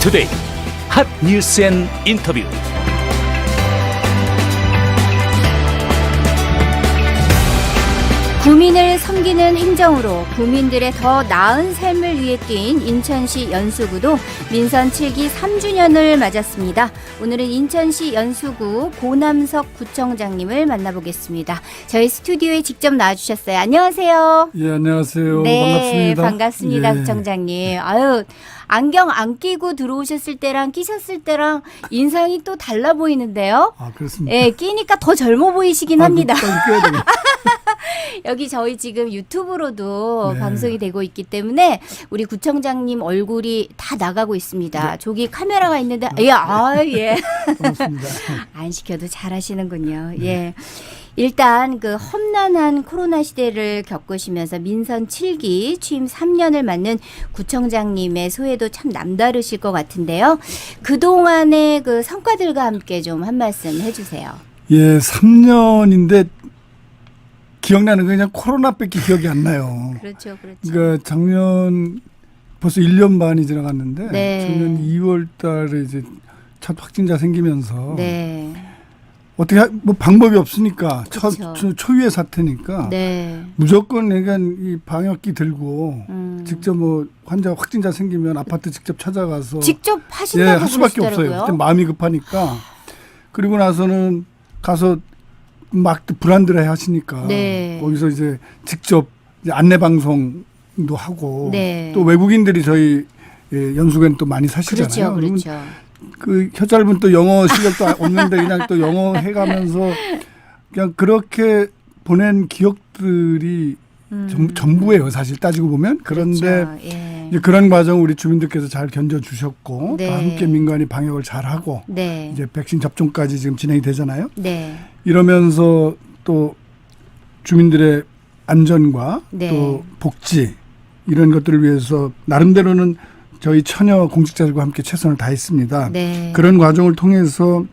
투데이 핫 뉴스 앤 인터뷰 구민을 섬기는 행정으로 구민들의 더 나은 삶을 위해 뛴 인천시 연수구도 민선 7기 3주년을 맞았습니다. 오늘은 인천시 연수구 고남석 구청장님을 만나보겠습니다. 저희 스튜디오에 직접 나와주셨어요. 안녕하세요. 예, 안녕하세요. 네, 반갑습니다. 반갑습니다, 예. 구청장님. 아유, 안경 안 끼고 들어오셨을 때랑 끼셨을 때랑 인상이 또 달라 보이는데요. 아, 그렇습니다. 예, 끼니까 더 젊어 보이시긴 아, 합니다. 되겠다. 여기 저희 지금 유튜브로도 네. 방송이 되고 있기 때문에 우리 구청장님 얼굴이 다 나가고 있습니다. 저기 카메라가 있는데 예, 아, 예. 안 시켜도 잘 하시는군요. 예. 일단 그 험난한 코로나 시대를 겪으시면서 민선 7기 취임 3년을 맞는 구청장님의 소회도 참 남다르실 것 같은데요. 그동안의 그 성과들과 함께 좀 한 말씀 해주세요. 예, 3년인데 기억나는 거 그냥 코로나밖에 기억이 안 나요. 그렇죠, 그렇죠. 그러니까 작년 벌써 1년 반이 지나갔는데 네. 작년 2월 달에 이제 첫 확진자 생기면서 네. 어떻게 하- 뭐 방법이 없으니까 첫 그쵸. 초- 초유의 사태니까 네. 무조건 그러니까 이 방역기 들고 음. 직접 뭐 환자 확진자 생기면 아파트 직접 찾아가서 직접 예, 하신다고 할 수밖에 그러시더라고요. 없어요. 그때 마음이 급하니까. 그리고 나서는 가서 막 불안들해 하시니까 네. 거기서 이제 직접 이제 안내 방송도 하고 네. 또 외국인들이 저희 예, 연수구에는 또 많이 사시잖아요. 그렇죠, 그렇죠. 그 혀짧은 또 영어 실력도 없는데 그냥 또 영어 해가면서 그냥 그렇게 보낸 기억들이 전, 전부예요. 사실 따지고 보면 그런데 음. 그렇죠. 예. 이제 그런 과정 우리 주민들께서 잘 견뎌 주셨고 네. 또 함께 민간이 방역을 잘 하고 네. 이제 백신 접종까지 지금 진행이 되잖아요. 네. 이러면서 또 주민들의 안전과 네. 또 복지 이런 것들을 위해서 나름대로는 저희 처녀 공직자들과 함께 최선을 다했습니다. 네. 그런 과정을 통해서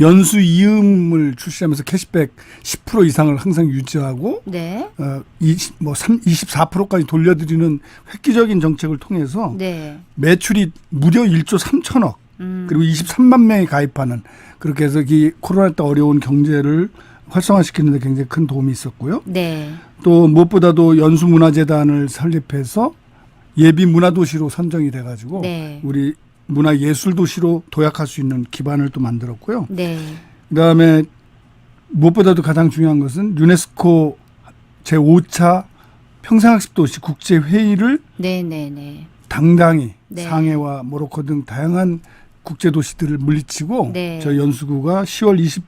연수 이음을 출시하면서 캐시백 10% 이상을 항상 유지하고 네. 어, 20, 뭐 3, 24%까지 돌려드리는 획기적인 정책을 통해서 네. 매출이 무려 1조 3천억 음. 그리고 23만 명이 가입하는 그렇게 해서 이 코로나 때 어려운 경제를 활성화시키는 데 굉장히 큰 도움이 있었고요. 네. 또 무엇보다도 연수문화재단을 설립해서 예비 문화도시로 선정이 돼가지고 네. 우리 문화예술도시로 도약할 수 있는 기반을 또 만들었고요. 네. 그다음에 무엇보다도 가장 중요한 것은 유네스코 제5차 평생학습도시 국제회의를 네. 네. 네. 당당히 네. 상해와 모로코 등 다양한 국제 도시들을 물리치고 네. 저희 연수구가 10월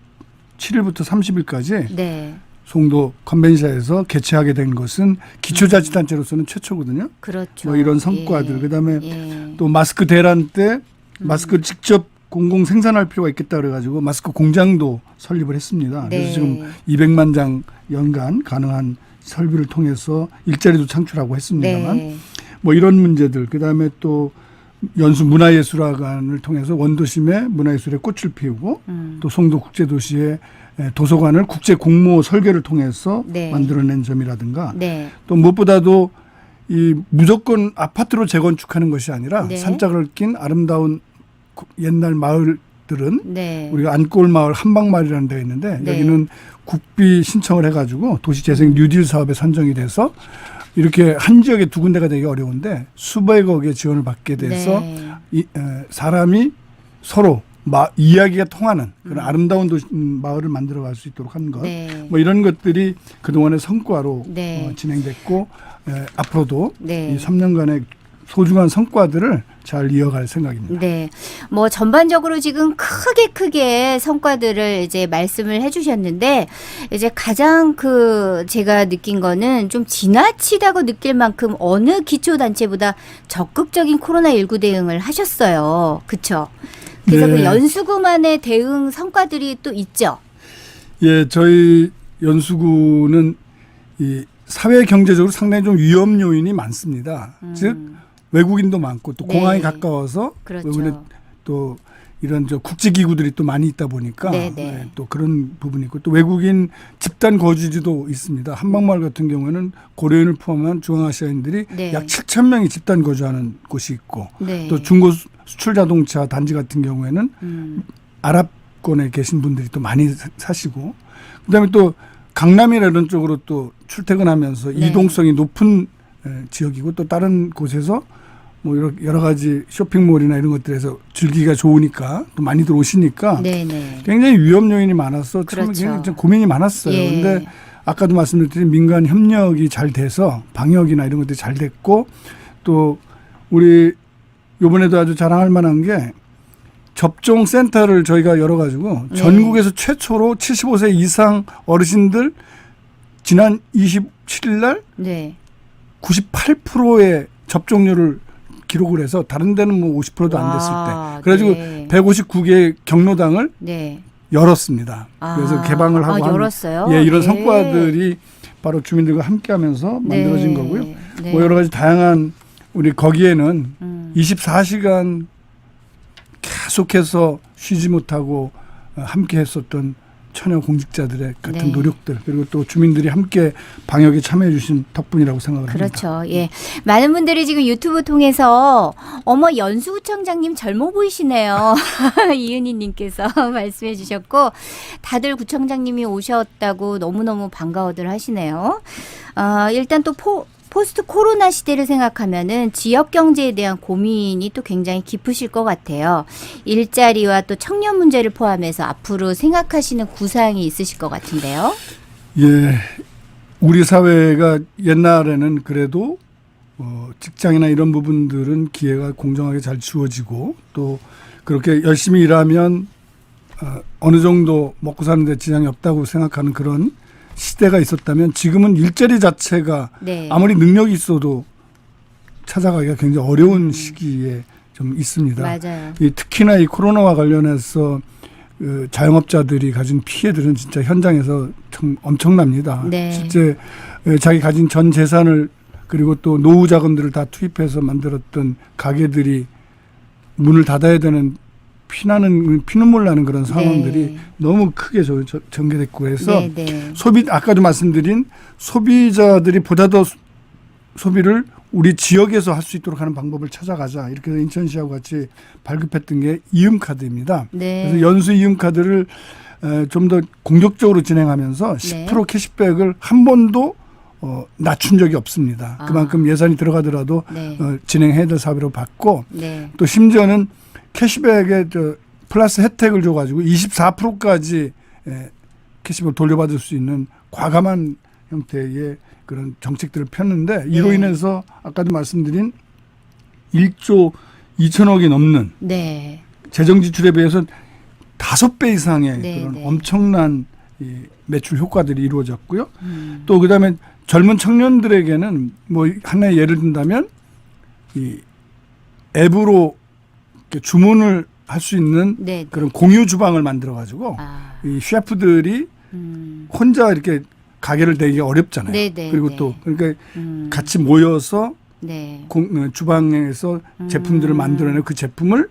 27일부터 30일까지 네. 송도 컨벤션에서 개최하게 된 것은 기초자치단체로서는 최초거든요. 그렇죠. 뭐 이런 성과들 예. 그다음에 예. 또 마스크 대란 때 음. 마스크를 직접 공공 생산할 필요가 있겠다 그래가지고 마스크 공장도 설립을 했습니다. 네. 그래서 지금 200만 장 연간 가능한 설비를 통해서 일자리도 창출하고 했습니다만 네. 뭐 이런 문제들 그다음에 또 연수 문화예술학관을 통해서 원도심에 문화예술의 꽃을 피우고 음. 또 송도 국제도시의 에, 도서관을 국제 공모 설계를 통해서 네. 만들어낸 점이라든가 네. 또 무엇보다도 이 무조건 아파트로 재건축하는 것이 아니라 네. 산짝을 낀 아름다운 구- 옛날 마을들은 네. 우리가 안골 마을 한방 마을이라는 데가 있는데 네. 여기는 국비 신청을 해가지고 도시재생 뉴딜 사업에 선정이 돼서 이렇게 한 지역에 두 군데가 되기 어려운데 수백억의 지원을 받게 돼서 네. 이, 에, 사람이 서로 마, 이야기가 통하는 그런 아름다운 도시, 음, 마을을 만들어 갈 수 있도록 한 것. 네. 뭐 이런 것들이 그동안의 성과로 네. 어, 진행됐고 에, 앞으로도 네. 이 3년간의 소중한 성과들을 잘 이어갈 생각입니다. 네. 뭐 전반적으로 지금 크게 크게 성과들을 이제 말씀을 해 주셨는데 이제 가장 그 제가 느낀 거는 좀 지나치다고 느낄 만큼 어느 기초 단체보다 적극적인 코로나 19 대응을 하셨어요. 그렇죠? 그래서 네. 그 연수구만의 대응 성과들이 또 있죠. 예, 저희 연수구는 이 사회 경제적으로 상당히 좀 위험 요인이 많습니다. 즉 외국인도 많고 또 음. 네. 공항이 가까워서 그렇죠. 외국인의 또 이런 저 국제 기구들이 또 많이 있다 보니까 네, 네. 네, 또 그런 부분이 있고 또 외국인 집단 거주지도 있습니다. 한방마을 같은 경우에는 고려인을 포함한 중앙아시아인들이 네. 약 7천 명이 집단 거주하는 곳이 있고 네. 또 중고 수- 수출 자동차 단지 같은 경우에는 음. 아랍권에 계신 분들이 또 많이 사- 사시고 그다음에 또 강남이나 이런 쪽으로 또 출퇴근하면서 네. 이동성이 높은 에, 지역이고 또 다른 곳에서 뭐 여러, 가지 쇼핑몰이나 이런 것들에서 즐기기가 좋으니까 또 많이들 오시니까 네네. 굉장히 위험 요인이 많아서 처음에 그렇죠. 굉장히 좀 고민이 많았어요. 예. 근데 아까도 말씀드린 민간 협력이 잘 돼서 방역이나 이런 것들이 잘 됐고 또 우리 요번에도 아주 자랑할 만한 게 접종 센터를 저희가 열어 가지고 네. 전국에서 최초로 75세 이상 어르신들 지난 27일 날 네. 98%의 접종률을 기록을 해서 다른 데는 뭐 50%도 안 됐을 와, 때 그래가지고 네. 159개 경로당을 네. 열었습니다. 아. 그래서 개방을 하고 아, 한- 열었어요? 예, 이런 네. 성과들이 바로 주민들과 함께하면서 만들어진 네. 거고요. 네. 뭐 여러 가지 다양한 우리 거기에는 음. 24시간 계속해서 쉬지 못하고 어, 함께 했었던 처녀 공직자들의 같은 네. 노력들 그리고 또 주민들이 함께 방역에 참여해 주신 덕분이라고 생각을 합니다. 그렇죠. 예. 많은 분들이 지금 유튜브 통해서 어머 연수구청장님 젊어 보이시네요. 이은희 님께서 말씀해 주셨고 다들 구청장님이 오셨다고 너무너무 반가워들 하시네요. 어, 일단 또 포, 포스트 코로나 시대를 생각하면은 지역 경제에 대한 고민이 또 굉장히 깊으실 것 같아요. 일자리와 또 청년 문제를 포함해서 앞으로 생각하시는 구상이 있으실 것 같은데요. 예, 우리 사회가 옛날에는 그래도 어, 직장이나 이런 부분들은 기회가 공정하게 잘 주어지고 또 그렇게 열심히 일하면 어, 어느 정도 먹고 사는 데 지장이 없다고 생각하는 그런 시대가 있었다면 지금은 일자리 자체가 네. 아무리 능력이 있어도 찾아가기가 굉장히 어려운 시기에 좀 있습니다. 맞아요. 이 특히나 이 코로나와 관련해서 그 자영업자들이 가진 피해들은 진짜 현장에서 참 엄청납니다. 네. 실제 에, 자기 가진 전 재산을 그리고 또 노후 자금들을 다 투입해서 만들었던 가게들이 문을 닫아야 되는 피나는 피눈물 나는 그런 상황들이 네. 너무 크게 저- 저- 전개됐고 해서 네, 네. 소비 아까도 말씀드린 소비자들이 보다 더 소- 소비를 우리 지역에서 할 수 있도록 하는 방법을 찾아가자 이렇게 해서 인천시하고 같이 발급했던 게 이음 카드입니다. 네. 그래서 연수 이음 카드를 좀 더 공격적으로 진행하면서 네. 10% 캐시백을 한 번도 어, 낮춘 적이 없습니다. 아. 그만큼 예산이 들어가더라도 네. 어, 진행해야 될 사업이라고 봤고 네. 또 심지어는 캐시백에 저 플러스 혜택을 줘가지고 24%까지 에, 캐시백을 돌려받을 수 있는 과감한 형태의 그런 정책들을 폈는데 이로 네. 인해서 아까도 말씀드린 1조 2천억이 넘는 네. 재정 지출에 비해서 다섯 배 이상의 네, 그런 네. 엄청난 이 매출 효과들이 이루어졌고요. 음. 또 그다음에 젊은 청년들에게는 뭐 하나의 예를 든다면 이 앱으로 주문을 할 수 있는 네. 그런 공유 주방을 만들어 가지고 아. 이 셰프들이 음. 혼자 이렇게 가게를 내기 어렵잖아요. 네, 네, 그리고 네. 또 그러니까 음. 같이 모여서 네. 공, 어, 주방에서 제품들을 음. 만들어내고 그 제품을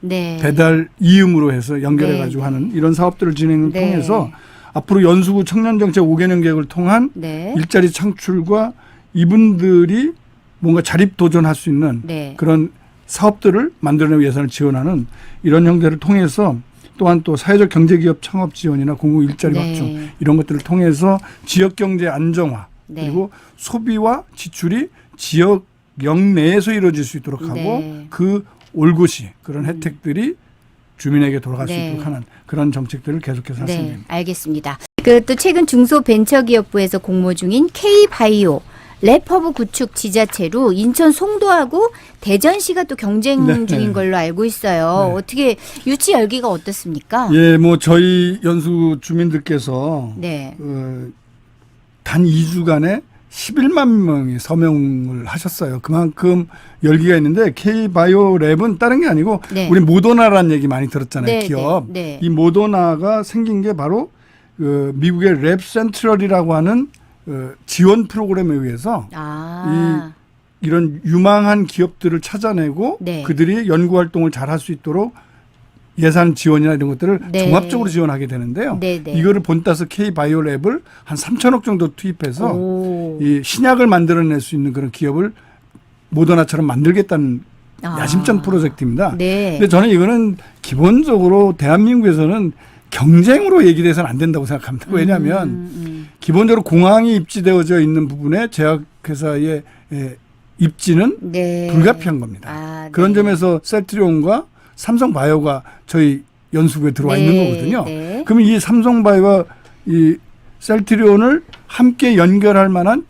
네. 배달 이음으로 해서 연결해 가지고 네, 하는 이런 사업들을 진행을 네. 통해서 앞으로 연수구 청년정책 5개년 계획을 통한 네. 일자리 창출과 이분들이 뭔가 자립 도전할 수 있는 네. 그런 사업들을 만들어내고 예산을 지원하는 이런 형태를 통해서 또한 또 사회적 경제 기업 창업 지원이나 공공 일자리 네. 확충 이런 것들을 통해서 지역 경제 안정화 네. 그리고 소비와 지출이 지역 영내에서 이루어질 수 있도록 하고 네. 음. 그 올곧이 그런 혜택들이 주민에게 돌아갈 네. 수 있도록 하는 그런 정책들을 계속해서 할 네, 생각입니다. 알겠습니다. 그 또 최근 중소벤처기업부에서 공모 중인 K바이오 랩허브 구축 지자체로 인천 송도하고 대전시가 또 경쟁 네, 중인 네. 걸로 알고 있어요. 네. 어떻게 유치 열기가 어떻습니까? 예, 뭐 저희 연수 주민들께서 네. 어, 단 2주간에 11만 명이 서명을 하셨어요. 그만큼 열기가 있는데 K바이오 랩은 다른 게 아니고 네. 우리 모더나라는 얘기 많이 들었잖아요. 네, 기업. 네, 네. 이 모더나가 생긴 게 바로 그 미국의 랩 센트럴이라고 하는 어, 지원 프로그램에 의해서 아. 이런 유망한 기업들을 찾아내고 네. 그들이 연구 활동을 잘할 수 있도록 예산 지원이나 이런 것들을 네. 종합적으로 지원하게 되는데요. 네, 네. 이거를 본따서 K 바이오랩을 한 3천억 정도 투입해서 오. 이 신약을 만들어낼 수 있는 그런 기업을 모더나처럼 만들겠다는 아. 야심찬 프로젝트입니다. 네. 근데 저는 이거는 기본적으로 대한민국에서는 경쟁으로 얘기돼서는 안 된다고 생각합니다. 왜냐하면 음, 음. 기본적으로 공항이 입지되어져 있는 부분에 제약회사의 에, 입지는 네. 불가피한 겁니다. 아, 그런 네. 점에서 셀트리온과 삼성바이오가 저희 연수구에 들어와 네, 있는 거거든요. 네. 그러면 이 삼성바이오와 이 셀트리온을 함께 연결할 만한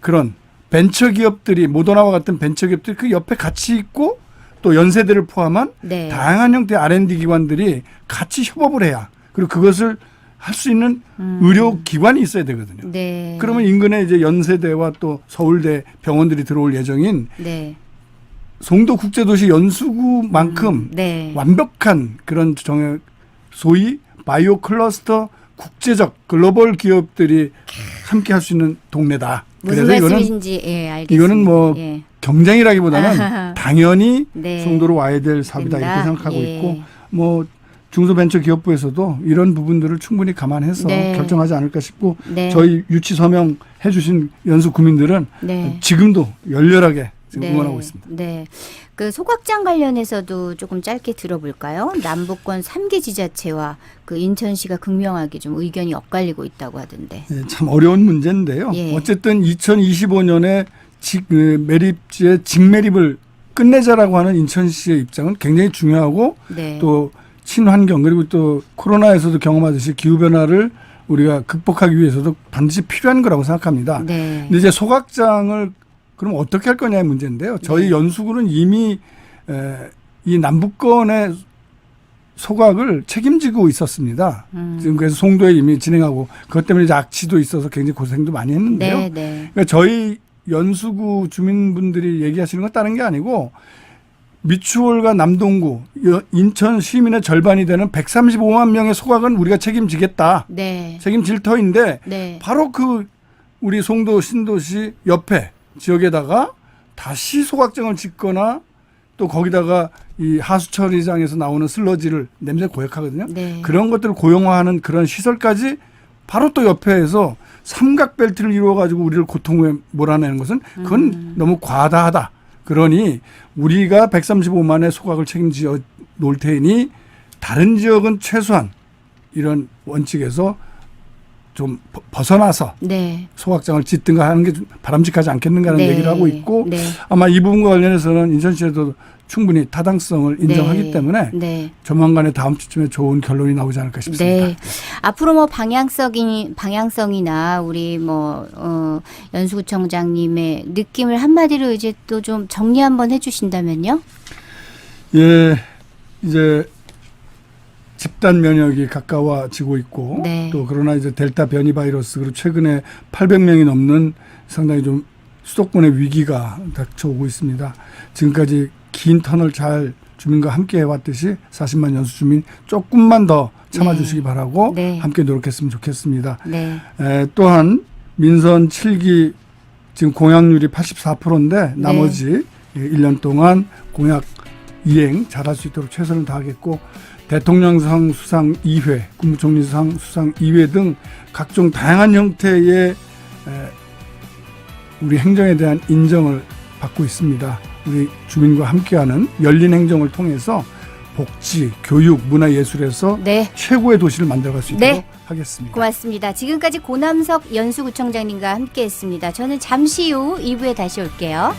그런 벤처 기업들이 모더나와 같은 벤처 기업들이 그 옆에 같이 있고 또 연세대를 포함한 네. 다양한 형태의 R&D 기관들이 같이 협업을 해야 그리고 그것을 할 수 있는 의료 기관이 있어야 되거든요. 음. 네. 그러면 인근에 이제 연세대와 또 서울대 병원들이 들어올 예정인 네. 송도 국제도시 연수구만큼 네. 완벽한 그런 정의 소위 바이오 클러스터 국제적 글로벌 기업들이 함께 할 수 있는 동네다. 무슨 그래서 이거는 말씀이신지 예, 알겠습니다. 이거는 뭐 예. 경쟁이라기보다는 아하하. 당연히 네. 송도로 와야 될 사업이다 된다. 이렇게 생각하고 예. 있고 뭐 중소벤처기업부에서도 이런 부분들을 충분히 감안해서 네. 결정하지 않을까 싶고 네. 저희 유치 서명 해주신 연수 구민들은 네. 지금도 열렬하게 지금 네. 응원하고 있습니다. 네. 그 소각장 관련해서도 조금 짧게 들어볼까요? 남북권 3개 지자체와 그 인천시가 극명하게 좀 의견이 엇갈리고 있다고 하던데. 예, 참 어려운 문제인데요. 예. 어쨌든 2025년에 직, 그 매립지의 직매립을 끝내자라고 하는 인천시의 입장은 굉장히 중요하고 네. 또 친환경 그리고 또 코로나에서도 경험하듯이 기후 변화를 우리가 극복하기 위해서도 반드시 필요한 거라고 생각합니다. 네. 근데 이제 소각장을 그럼 어떻게 할 거냐의 문제인데요. 저희 네. 연수구는 이미 에, 이 남북권의 소각을 책임지고 있었습니다. 음. 지금 그래서 송도에 이미 진행하고 그것 때문에 이제 악취도 있어서 굉장히 고생도 많이 했는데요. 네, 네. 그러니까 저희 연수구 주민분들이 얘기하시는 건 다른 게 아니고 미추홀과 남동구, 여- 인천 시민의 절반이 되는 135만 명의 소각은 우리가 책임지겠다. 네. 책임질 터인데 네. 바로 그 우리 송도 신도시 옆에 지역에다가 다시 소각장을 짓거나 또 거기다가 이 하수 처리장에서 나오는 슬러지를 냄새 고약하거든요. 네. 그런 것들을 고용화하는 그런 시설까지 바로 또 옆에서 삼각 벨트를 이루어 가지고 우리를 고통에 몰아내는 것은 그건 음. 너무 과다하다. 그러니 우리가 135만의 소각을 책임지어 놓을 테니 다른 지역은 최소한 이런 원칙에서 좀 벗- 벗어나서 네. 소각장을 짓든가 하는 게좀 바람직하지 않겠는가 하는 네. 얘기를 하고 있고 네. 아마 이 부분과 관련해서는 인천시에도 충분히 타당성을 인정하기 네. 때문에 네. 조만간에 다음 주쯤에 좋은 결론이 나오지 않을까 싶습니다. 네. 앞으로 뭐 방향성이 방향성이나 우리 뭐 어, 연수구청장님의 느낌을 한마디로 이제 또 좀 정리 한번 해주신다면요. 예, 이제 집단 면역이 가까워지고 있고 네. 또 그러나 이제 델타 변이 바이러스 그리고 최근에 800명이 넘는 상당히 좀 수도권의 위기가 닥쳐오고 있습니다. 지금까지 긴 터널 잘 주민과 함께 해왔듯이 40만 연수 주민 조금만 더 참아주시기 네. 바라고 네. 함께 노력했으면 좋겠습니다. 네. 에, 또한 민선 7기 지금 공약률이 84%인데 나머지 1년 동안 공약 이행 잘할 수 있도록 최선을 다하겠고 대통령상 수상 2회, 국무총리상 수상 2회 등 각종 다양한 형태의 에, 우리 행정에 대한 인정을 받고 있습니다. 우리 주민과 함께하는 열린 행정을 통해서 복지, 교육, 문화 예술에서 네. 최고의 도시를 만들어갈 수 있도록 네. 하겠습니다. 고맙습니다. 지금까지 고남석 연수구청장님과 함께했습니다. 저는 잠시 후 2부에 다시 올게요.